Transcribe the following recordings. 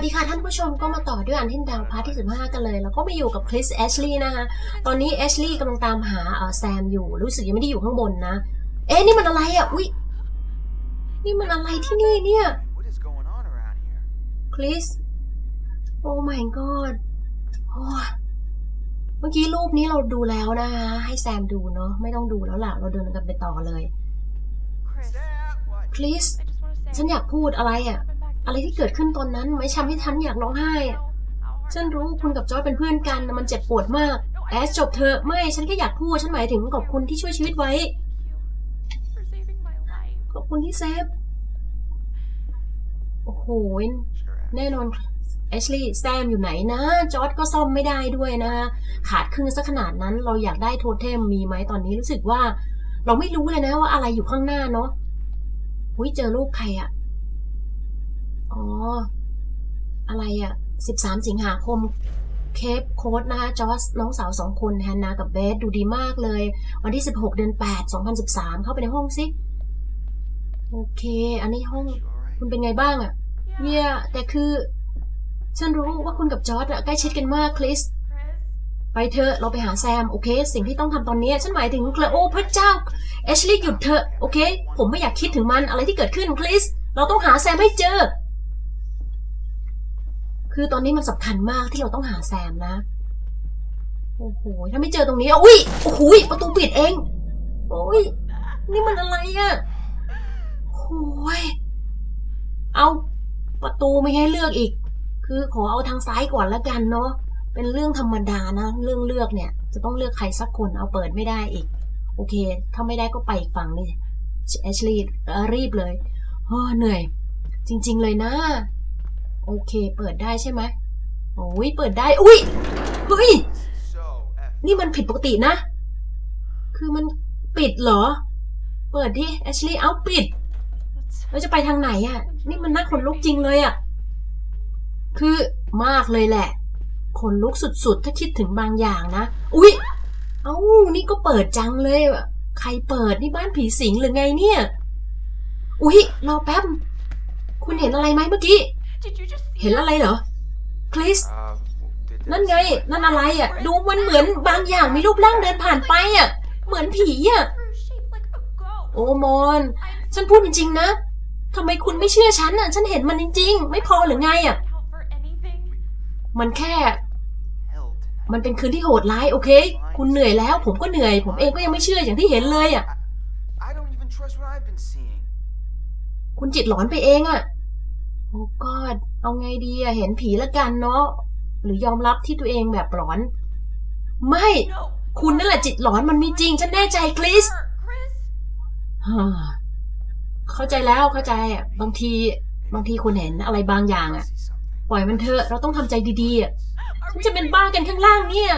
สดีค่ะท่านผู้ชมก็มาต่อด้วยอันที่ดาวพาร์ทที่ 15 กันเลย แล้วก็มาอยู่กับคริสแอชลีย์นะคะ ตอนนี้แอชลีย์กำลังตามหาเอ่อแซมอยู่ รู้สึกยังไม่ได้อยู่ข้างบนนะ เอ๊ะนี่มันอะไรอะ อุ๊ย นี่มันอะไรที่นี่เนี่ย What is going on around here? คริส โอ้ my god โอ้ยเมื่อกี้รูปนี้เราดูแล้วนะคะ ให้แซมดูเนาะ ไม่ต้องดูแล้วล่ะ เราเดินกันไปต่อเลย Chris, Sam, what? คริส I just want to say ฉันอยากพูดอะไรอะ อะไรที่เกิดขึ้นตอนนั้นไม่ทำให้ฉันอยากร้องไห้อะฉันรู้คุณกับจอยเป็นเพื่อนกันมันเจ็บปวดมาก แอสจบเธอไม่ฉันแค่อยากพูดฉันหมายถึงขอบคุณที่ช่วยชีวิตไว้ ขอบคุณที่เซฟ โอ้โห แน่นอนแอชลีย์แซมอยู่ไหนนะ จอร์ดก็ซ่อมไม่ได้ด้วยนะ ขาดครึ่งซะขนาดนั้นเราอยากได้โทเทมมีไหมตอนนี้รู้สึกว่า เราไม่รู้เลยนะว่าอะไรอยู่ข้างหน้าเนาะอุ้ยเจอรูปใครอะ อ๋อ อะไรอะสิบสามสิงหาคมเคปโค้ดนะคะจอสน้องสาวสองคนแฮนนากับเบสดูดีมากเลย วันที่สิบหกเดือนแปดสองพันสิบสามเข้าไปในห้องสิ โอเค อันนี้ห้องคุณเป็นไงบ้างอะ Yeah. เนี่ยแต่คือ ฉันรู้ว่าคุณกับจอร์ดอะใกล้ชิดกันมากคริสไปเถอะเราไปหาแซม โอเค สิ่งที่ต้องทำตอนนี้ฉันหมายถึงเคลโอพระเจ้าเอชลีย์หยุดเถอะ โอเค ผมไม่อยากคิดถึงมันอะไรที่เกิดขึ้นคริส เราต้องหาแซมให้เจอ คือตอนนี้มันสำคัญมากที่เราต้องหาแซมนะ โอ้โห ถ้าไม่เจอตรงนี้อุ้ยโอ้โหประตูปิดเอง โอ้ย นี่มันอะไรอะโอ้ย เอาประตูไม่ให้เลือกอีก คือขอเอาทางซ้ายก่อนแล้วกันเนาะ เป็นเรื่องธรรมดานะ เรื่องเลือกเนี่ย จะต้องเลือกใครสักคน เอาเปิดไม่ได้อีก โอเค ถ้าไม่ได้ก็ไปอีกฝั่งนี่แอชลีรีบเลยเฮ้เหนื่อย จริง ๆ เลยนะ โอเค เปิดได้ใช่ไหมโอ้ยเปิดได้ อุ้ยเฮ้ย นี่มันผิดปกตินะ คือมันปิดเหรอ เปิดดิแอชลีย์เอาปิด that's แล้วจะไปทางไหนอะ่ะ นี่มันน่าขนลุกจริงเลยอะ่ะ คือมากเลยแหละ ขนลุกสุดๆ ถ้าคิดถึงบางอย่างนะ อุ๊ย เอ้า นี่ก็เปิดจังเลย ใครเปิด นี่บ้านผีสิงหรือไงเนี่ย อุ๊ย รอแป๊บ คุณเห็นอะไรไหมเมื่อกี้ Did you just see เห็นอะไรเหรอ คริส Uh, did นั่น that ไง seem like- นั่นอะไรอะ่ะ ดูมันเหมือนบางอย่างมีรูปร่างเดินผ่านไปอะ่ะ เหมือนผีอะ her shape like a ghost? โอ้มอน ฉันพูดจริงๆนะทำไมคุณไม่เชื่อฉันอะ ฉันเห็นมันจริง ๆ ไม่พอหรือไงอะ Out for anything? มันแค่ Hell tonight. มันเป็นคืนที่โหดร้ายโอเค คุณเหนื่อยแล้ว ผมก็เหนื่อย ผมเองก็ยังไม่เชื่ออย่างที่เห็นเลยอะ I, I don't even trust what I've been seeing. คุณจิตหลอนไปเองอะ โอ้กอดเอาไงดีอะเห็นผีละกันเนาะหรือยอมรับที่ตัวเองแบบหลอน ไม่ คุณนั่นแหละจิตหลอนมันมีจริง ฉันแน่ใจคริสเข้าใจแล้วเข้าใจอะบางทีบางทีคุณเห็นอะไรบางอย่างอะ ปล่อยมันเถอะเราต้องทำใจดีๆอะฉันจะเป็นบ้ากันข้างล่างเนี่ย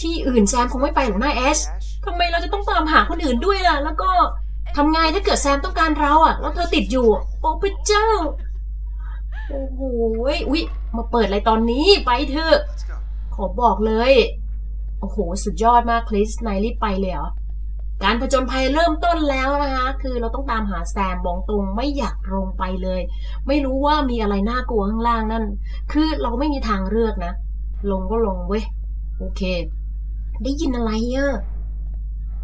ที่อื่นแซมคงไม่ไปหรอกนะแอชทำไมเราจะต้องตามหาคนอื่นด้วยล่ะ แล้วก็ ทำไงถ้าเกิดแซมต้องการเราอะ แล้วเธอติดอยู่โอ้พระเจ้า โอ้โหยอุ๊ยมาเปิดอะไรตอนนี้ไปเถอะขอบอกเลย โอ้โห สุดยอดมากคริสนายรีบไปเลยเหรอการผจญภัยเริ่มต้นแล้วนะคะ คือเราต้องตามหาแซมบองตรงไม่อยากลงไปเลย ไม่รู้ว่ามีอะไรน่ากลัวข้างล่างนั่น คือเราไม่มีทางเลือกนะ ลงก็ลงเว้ย โอเค ได้ยินอะไรอะ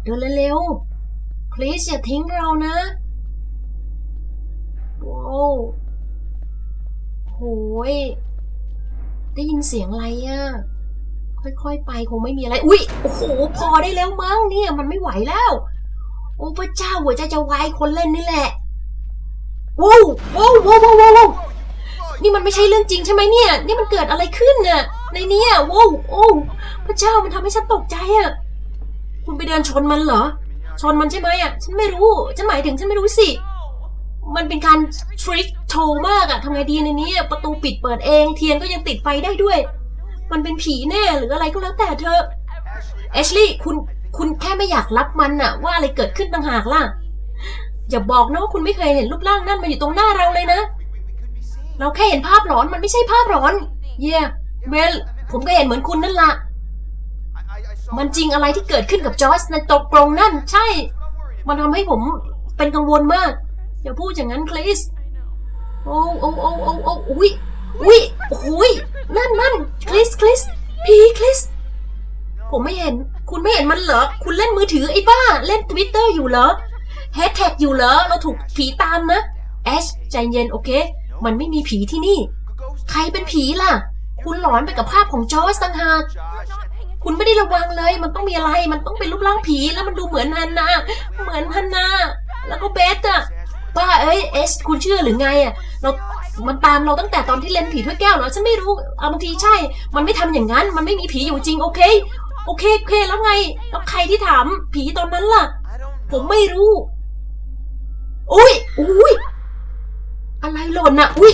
เดินเร็วๆ คริสอย่าทิ้งเรานะว้าวโหยได้ยินเสียงอะไรอะค่อยๆ ไปคงไม่มีอะไร อุ๊ย โอ้โห พอได้แล้วมั้งเนี่ย มันไม่ไหวแล้ว โอ้พระเจ้าหัวใจจะวายคนเล่นนี่แหละว้าวว้าวว้าวว้าวว้าวนี่มันไม่ใช่เรื่องจริงใช่ไหมเนี่ย นี่มันเกิดอะไรขึ้นน่ะ ในนี้ว้าวโอ้พระเจ้ามันทำให้ฉันตกใจอะคุณไปเดินชนมันเหรอ ชนมันใช่ไหมอะ ฉันไม่รู้ ฉันหมายถึงฉันไม่รู้สิ มันเป็นการทริคโชว์มากอะทำไงดีในนี้ ประตูปิดเปิดเอง เทียนก็ยังติดไฟได้ด้วย มันเป็นผีแน่หรืออะไรก็แล้วแต่เธอเอชลี่คุณคุณแค่ไม่อยากรับมันอะว่าอะไรเกิดขึ้นต่างหากล่ะ อย่าบอกนะว่าคุณไม่เคยเห็นรูปร่างนั่นมาอยู่ตรงหน้าเราเลยนะ เราแค่เห็นภาพหลอนมันไม่ใช่ภาพหลอน เย่เวลผมก็เห็นเหมือนคุณนั่นละ I, I, I saw มันจริงอะไรที่เกิดขึ้นกับจอร์จในตกกรงนั่น ใช่ มันทำให้ผมเป็นกังวลมาก อย่าพูดอย่างนั้นคริสโอ้โอ้โอ้โอ้โอ้อุ้ยอุ้ยโอ้ยนั่นนั่นคริสคริสผีคริสผมไม่เห็น คุณไม่เห็นมันเหรอ คุณเล่นมือถือไอ้บ้า เล่นทวิตเตอร์อยู่เหรอแฮชแท็กอยู่เหรอ เราถูกผีตามนะแอชใจเย็นโอเค มันไม่มีผีที่นี่ ใครเป็นผีล่ะ คุณหลอนไปกับภาพของจอร์จต่างหาก คุณไม่ได้ระวังเลย มันต้องมีอะไร มันต้องเป็นรูปร่างผี แล้วมันดูเหมือนฮันนา เหมือนฮันนา แล้วก็เบสอะบ้าเอ้ยเอสคุณเชื่อหรือไงอะเรา มันตามเราตั้งแต่ตอนที่เล่นผีถ้วยแก้วเหรอ ฉันไม่รู้ เอาบางทีใช่ มันไม่ทำอย่างนั้น มันไม่มีผีอยู่จริง โอเค โอเค โอเค แล้วไง แล้วใครที่ถามผีตอนนั้นล่ะ ผมไม่รู้ อุ้ยอุ้ยอะไรหล่นอะอุ้ย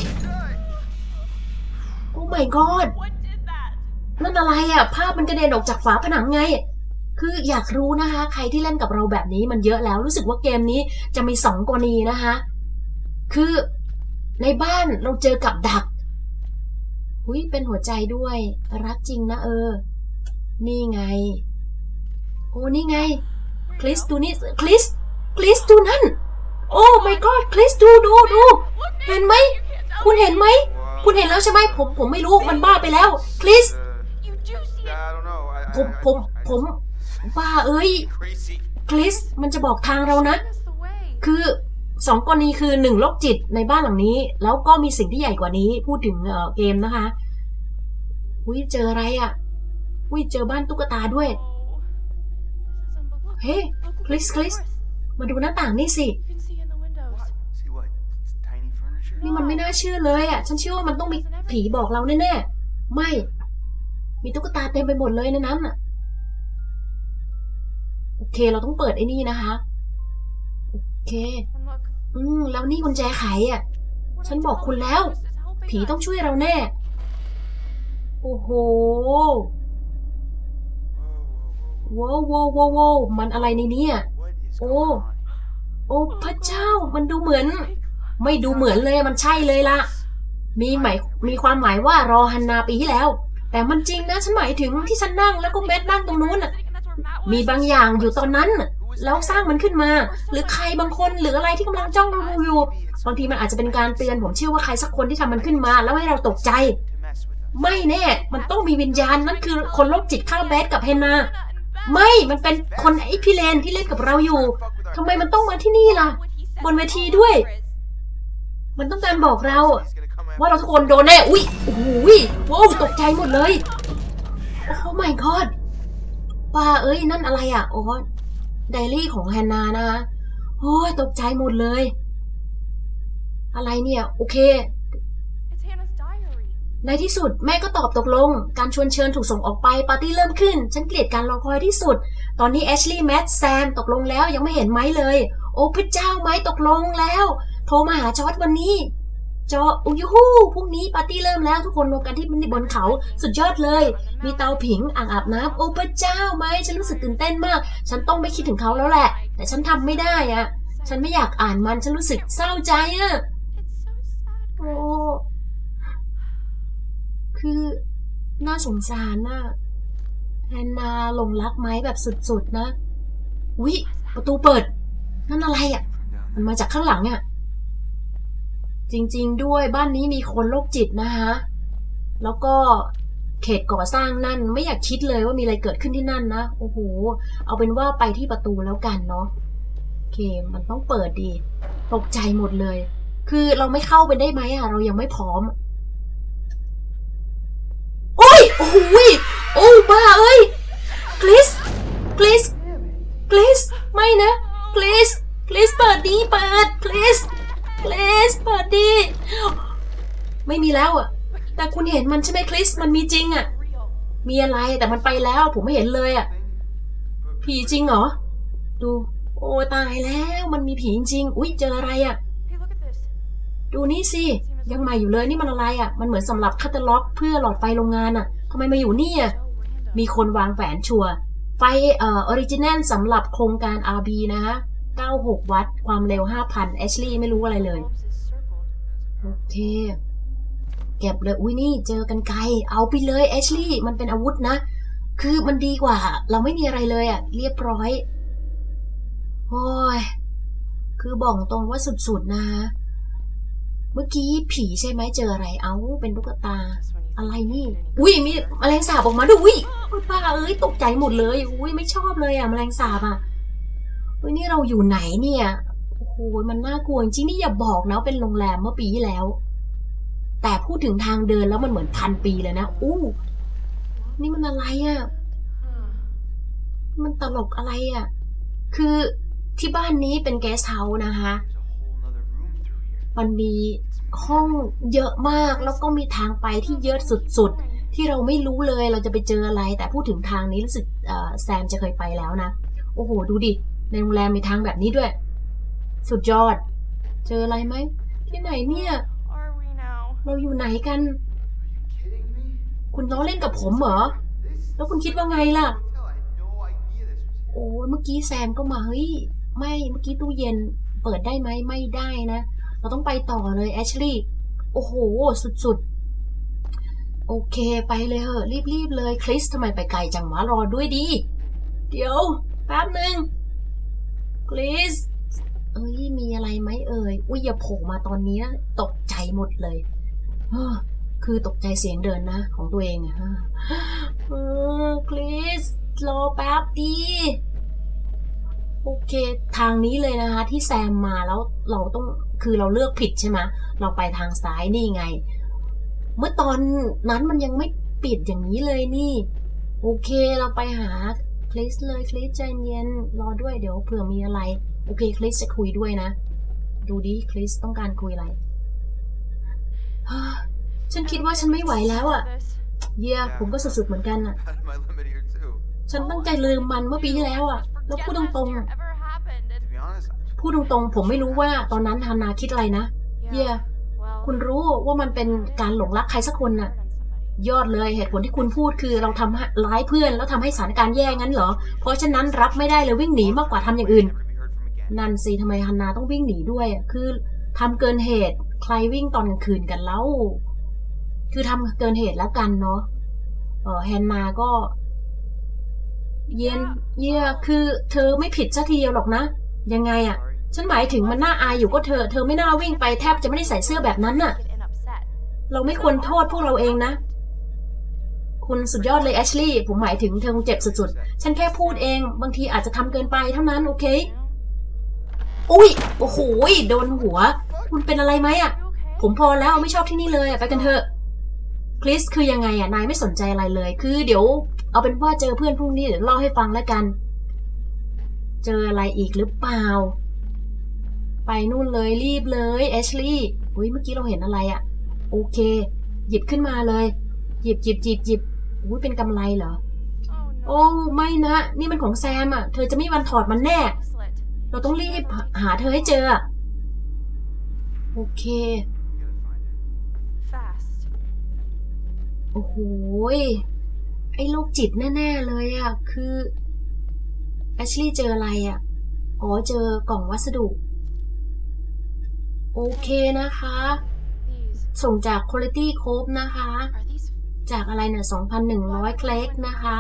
โอ้ my god นั่นอะไรอะภาพมันกระเด็นออกจากฝาผนังไง คืออยากรู้นะคะ ใครที่เล่นกับเราแบบนี้มันเยอะแล้วรู้สึกว่าเกมนี้จะมีสองกรณีนะคะ คือในบ้านเราเจอกับดักหุยเป็นหัวใจด้วย รักจริงนะเออ นี่ไง โอ้นี่ไงคริสดูนี่คริสคริสดูนั่น โอ้ my god คริสดูดูดูเห็นไหม คุณเห็นไหม คุณเห็นแล้วใช่ไหมผมผมไม่รู้มันบ้าไปแล้วคริส ผม I, ผม I, ผมบ้าเอ้ย crazy. คริสมันจะบอกทางเรานะ Show us the way. คือสองกรณีคือหนึ่งโรคจิตในบ้านหลังนี้ แล้วก็มีสิ่งที่ใหญ่กว่านี้พูดถึงเอ่อเกมนะคะอุ้ยเจออะไรอะ่ะอุ้ยเจอบ้านตุ๊กตาด้วย Oh. This is unbelievable. Look, Hey, look, look Chris, at the Chris. doors. มาดูหน้าต่างนี่สิ You can see in the windows. What? See what? It's tiny furniture? นี่มันไม่น่าเชื่อเลยอะ่ะ ฉันเชื่อว่ามันต้องมีผีบอกเราแน่ๆ ไม่ มีตุ๊กตาเต็มไปหมดเลยในนั้นอะ โอเค เราต้องเปิดไอ้นี่นะคะ โอเค อืม แล้วนี่กุญแจไขอะ ฉันบอกคุณแล้ว ผีต้องช่วยเราแน่ โอ้โหว้าวว้าวว้าวมันอะไรในนี่ย What is Oh. going on? โอ้พระเจ้า มันดูเหมือน ไม่ดูเหมือนเลย มันใช่เลยล่ะมีหมาย มีความหมายว่ารอฮันนาปีที่แล้ว แต่มันจริงนะฉันหมายถึงที่ฉันนั่งแล้วก็เบสนั่งตรงนู้นน่ะมีบางอย่างอยู่ตอนนั้นน่ะแล้วสร้างมันขึ้นมา หรือใครบางคนหรืออะไรที่กำลังจ้องเราอยู่ บางทีมันอาจจะเป็นการเตือนผมเชื่อว่าใครสักคนที่ทำมันขึ้นมา แล้วให้เราตกใจ ไม่แน่ มันต้องมีวิญญาณนั่นคือคนโรคจิตฆ่าเบสกับเฮนนา ไม่ มันเป็นคนไอพี่เลนที่เล่นกับเราอยู่ทำไมมันต้องมาที่นี่ล่ะ บนเวทีด้วย มันต้องการบอกเรา ว่าเราทุกคนโดนแน่ อุ้ยโอ้โหยว้าวตกใจหมดเลย โอ้ my god ป้าเอ้ยนั่นอะไรอะอ๋อไดอารี่ของแฮนนานะคะโอ้ยตกใจหมดเลย อะไรเนี่ย โอเค ในที่สุดแม่ก็ตอบตกลง การชวนเชิญถูกส่งออกไปปาร์ตี้เริ่มขึ้น ฉันเกลียดการรอคอยที่สุด ตอนนี้แอชลีย์แมทแซมตกลงแล้วยังไม่เห็นไม้เลย โอ้พระเจ้าไม้ตกลงแล้ว โทรมาหาจอร์ดวันนี้ จออุยฮูพรุ่งนี้ปาร์ตี้เริ่มแล้วทุกคนรวมกันที่มันบนเขา สุดยอดเลย มีเตาผิงอ่างอาบน้ำโอ้พระเจ้าไหมฉันรู้สึกตื่นเต้นมาก ฉันต้องไม่คิดถึงเขาแล้วแหละ แต่ฉันทำไม่ได้อะฉันไม่อยากอ่านมันฉันรู้สึกเศร้าใจอะโอ้คือน่าสงสารน่ะแอนนาหลงรักไหมแบบสุดๆนะวิประตูเปิด นั่นอะไรอะ มันมาจากข้างหลังอะ จริงๆ ด้วยบ้านนี้มีคนโรคจิตนะคะแล้วก็เขตก่อสร้างนั่นไม่อยากคิดเลยว่ามีอะไรเกิดขึ้นที่นั่นนะโอ้โหเอาเป็นว่าไปที่ประตูแล้วกันเนาะโอเคมันต้องเปิดดีตกใจหมดเลย คือเราไม่เข้าไปได้ไหมอะเรายังไม่พร้อมโอ้ยโอ้โหโอ้บ้าเอ้ยคริสคริสคริสไม่นะคริสคริสเปิดดีเปิดคริส คริสเปิดดีไม่มีแล้วอะ แต่คุณเห็นมันใช่ไหมคริส มันมีจริงอะ มีอะไรแต่มันไปแล้ว ผมไม่เห็นเลยอะ ผีจริงเหรอ ดู โอ้ตายแล้วมันมีผีจริง อุ้ยเจออะไรอะ ดูนี่สิ ยังใหม่อยู่เลยนี่มันอะไรอะ มันเหมือนสำหรับคาตาล็อกเพื่อหลอดไฟโรงงานอะทำไมมาอยู่นี่อะ มีคนวางแผนชัวไฟเอ่อออริจินัลสำหรับโครงการ RB นะฮะ 96 วัตต์ ความเร็ว 5,000แอชลี่ไม่รู้อะไรเลย โอเค เก็บเลย อุ้ยนี่เจอกันไกล เอาไปเลยแอชลี่มันเป็นอาวุธนะ คือมันดีกว่า เราไม่มีอะไรเลยอะ่ะเรียบร้อยโอ้ยคือบอกตรงว่าสุดๆนะเมื่อกี้ผีใช่ไหมเจออะไร เอาเป็นตุ๊กตา อะไรนี่ อุ้ยมีแมลงสาบออกมาด้วยอุ้ยอุ้ยป้าเอ้ยตกใจหมดเลย อุ้ยไม่ชอบเลยอะแมลงสาบอะ อุ้ยนี่เราอยู่ไหนเนี่ยโอ้โหมันน่ากลัวจริงนี่อย่าบอกนะเป็นโรงแรมเมื่อปีที่แล้ว แต่พูดถึงทางเดินแล้วมันเหมือนพันปีเลยนะอู้นี่มันอะไรอะมันตลกอะไรอะ คือที่บ้านนี้เป็นแกสเฮาส์นะคะ มันมีห้องเยอะมากแล้วก็มีทางไปที่เยอะสุดๆ ที่เราไม่รู้เลยเราจะไปเจออะไร แต่พูดถึงทางนี้รู้สึกแซมจะเคยไปแล้วนะ โอ้โห ดูดิ ในโรงแรมมีทางแบบนี้ด้วย สุดยอด เจออะไรไหม ที่ไหนเนี่ย เราอยู่ไหนกัน คุณล้อเล่นกับผมเหรอ แล้วคุณคิดว่าไงล่ะ โอ้เมื่อกี้แซมก็มาเฮ้ย ไม่เมื่อกี้ตู้เย็น เปิดได้ไหมไม่ได้นะ เราต้องไปต่อเลยแอชลีย์โอ้โห สุดๆ โอเคไปเลยเหอะรีบๆเลยคริสทำไมไปไกลจังวะรอด้วยดี เดี๋ยวแป๊บหนึ่ง คริสเอ้ยมีอะไรไหมเอ่ยอุ้ยอย่าโผล่มาตอนนี้นะตกใจหมดเลยเฮ้อคือตกใจเสียงเดินนะของตัวเองอะเออคริสรอแป๊บดีโอเค ทางนี้เลยนะคะ ที่แซมมาแล้วเราต้องคือเราเลือกผิดใช่ไหมเราไปทางซ้ายนี่ไง เมื่อตอนนั้นมันยังไม่ปิดอย่างนี้เลยนี่ โอเคเราไปหา คริสเลยคริสใจเย็นรอด้วยเดี๋ยวเผื่อมีอะไร โอเคคริสจะคุยด้วยนะ ดูดิคริสต้องการคุยอะไรฮ่าฉันคิดว่าฉันไม่ไหวแล้วอะ่ะ This. เยี่ยผมก็สุดๆเหมือนกันอะ out of my limit here too. ฉันตั้งใจลืมมันเมื่อปีที่แล้วอะ แล้วพูดตรงๆอะ Ever happened? To be honest, I พูดตรงๆ ผมไม่รู้ว่าตอนนั้นฮานาคิดอะไรนะ เยี่ย Well, คุณรู้ว่ามันเป็นการหลงรักใครสักคนน่ะ ยอดเลยเหตุผลที่คุณพูดคือเราทำให้ร้ายเพื่อนแล้วทำให้สถานการณ์แย่งั้นเหรอ เพราะฉะนั้นรับไม่ได้เลยวิ่งหนีมากกว่าทำอย่างอื่น never to be heard from again. นั่นสิทำไมฮันนาต้องวิ่งหนีด้วยอะคือทำเกินเหตุใครวิ่งตอนกลางคืนกันแล้ว คือทำเกินเหตุแล้วกันเนาะเออแฮนนาก็ เย็นเยี่ยคือเธอไม่ผิดสักทีเดียวหรอกนะ ยังไงอะ Sorry. ฉันหมายถึงมันน่าอายอยู่ก็เธอ เธอไม่น่าวิ่งไปแทบจะไม่ได้ใส่เสื้อแบบนั้นน่ะ เราไม่ควรโทษพวกเราเองนะ คุณสุดยอดเลยแอชลีย์ผมหมายถึงเธอคงเจ็บสุดๆ ฉันแค่พูดเอง บางทีอาจจะทำเกินไปเท่านั้น โอเค อุ้ย โอ้โหโดนหัว คุณเป็นอะไรไหมอะผมพอแล้วไม่ชอบที่นี่เลยไปกันเถอะคริสคือยังไงอะ นายไม่สนใจอะไรเลย คือเดี๋ยวเอาเป็นว่าเจอเพื่อนพรุ่งนี้เดี๋ยวเล่าให้ฟังแล้วกัน เจออะไรอีกหรือเปล่า ไปนู่นเลยรีบเลยแอชลีย์อุ้ยเมื่อกี้เราเห็นอะไรอะ โอเค หยิบขึ้นมาเลย หยิบหยิบหยิบหยิบ อุ้ยเป็นกำไรเหรอ โอ้ไม่นะ นี่มันของแซมอะ เธอจะไม่มีวันถอดมันแน่ เราต้องรีบหาหาเธอให้เจออะโอเค We gotta find her. Fast. โอ้โหยไอ้โรคจิตแน่ ๆ เลยอะ่ะ คือแอชลี่เจออะไรอะ่ะ อ๋อเจอกล่องวัสดุ โอเคนะคะ These ส่งจาก Quality Cope นะคะ are these จากอะไรเนี่ย2,100 เคล็กนะคะ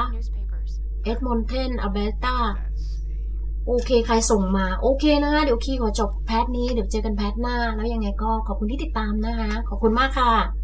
เอ็ดมอนเทนอเบต้าโอเค ใครส่งมา โอเคนะคะเดี๋ยวคีขอจบแพทนี้ เดี๋ยวเจอกันแพทหน้า แล้วยังไงก็ขอบคุณที่ติดตามนะคะ ขอบคุณมากค่ะ